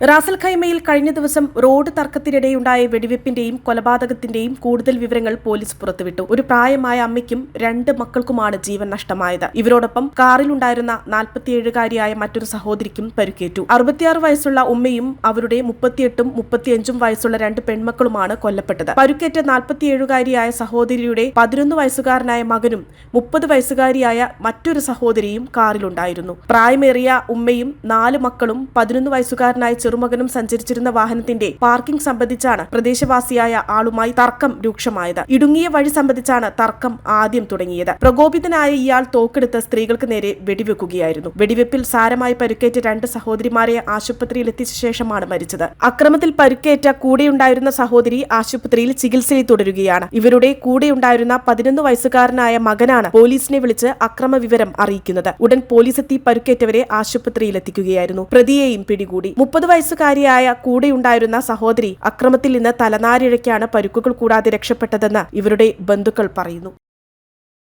Ras al ഖൈമയിൽ കഴിഞ്ഞ ദിവസം road തർക്കത്തിനിടെയുണ്ടായ വെടിവെപ്പിന്റെയും കൊലപാതകത്തിന്റെയും കൂടുതൽ വിവരങ്ങൾ പോലീസ് പുറത്തുവിട്ടു. ഒരു പ്രായമായ അമ്മയ്ക്കും രണ്ട് മക്കൾക്കുമാണ് ജീവൻ നഷ്ടമായത്. ഇവരോടൊപ്പം കാറിലുണ്ടായിരുന്ന നാൽപ്പത്തിയേഴുകാരിയായ മറ്റൊരു സഹോദരിക്കും പരിക്കേറ്റു. അറുപത്തിയാറ് വയസ്സുള്ള ഉമ്മയും അവരുടെ മുപ്പത്തിയെട്ടും മുപ്പത്തിയഞ്ചും വയസ്സുള്ള രണ്ട് പെൺമക്കളുമാണ് കൊല്ലപ്പെട്ടത്. പരുക്കേറ്റ നാൽപ്പത്തിയേഴുകാരിയായ സഹോദരിയുടെ പതിനൊന്ന് വയസ്സുകാരനായ മകനും മുപ്പത് വയസ്സുകാരിയായ മറ്റൊരു സഹോദരിയും കാറിലുണ്ടായിരുന്നു. പ്രായമേറിയ ഉമ്മയും നാല് മക്കളും പതിനൊന്ന് വയസ്സുകാരനായ ചെറുമകനും സഞ്ചരിച്ചിരുന്ന വാഹനത്തിന്റെ പാർക്കിംഗ് സംബന്ധിച്ചാണ് പ്രദേശവാസിയായ ആളുമായി തർക്കം രൂക്ഷമായത്. ഇടുങ്ങിയ വഴി സംബന്ധിച്ചാണ് തർക്കം ആദ്യം തുടങ്ങിയത്. പ്രകോപിതനായ ഇയാൾ തോക്കെടുത്ത് സ്ത്രീകൾക്ക് നേരെ വെടിവെക്കുകയായിരുന്നു. വെടിവെപ്പിൽ സാരമായി പരുക്കേറ്റ രണ്ട് സഹോദരിമാരെ ആശുപത്രിയിൽ എത്തിച്ച ശേഷമാണ് മരിച്ചത്. അക്രമത്തിൽ പരുക്കേറ്റ കൂടെയുണ്ടായിരുന്ന സഹോദരി ആശുപത്രിയിൽ ചികിത്സയിൽ തുടരുകയാണ്. ഇവരുടെ കൂടെയുണ്ടായിരുന്ന പതിനൊന്ന് വയസ്സുകാരനായ മകനാണ് പോലീസിനെ വിളിച്ച് അക്രമ വിവരം അറിയിക്കുന്നത്. ഉടൻ പോലീസ് എത്തി പരുക്കേറ്റവരെ ആശുപത്രിയിൽ എത്തിക്കുകയായിരുന്നു. പ്രതിയെയും പിടികൂടി. മുപ്പത് വയസ്സുകാരിയായ കൂടെയുണ്ടായിരുന്ന സഹോദരി അക്രമത്തിൽ നിന്ന് തലനാരിഴയ്ക്കാണ് പരുക്കുകൾ കൂടാതെ രക്ഷപ്പെട്ടതെന്ന് ഇവരുടെ ബന്ധുക്കൾ പറയുന്നു.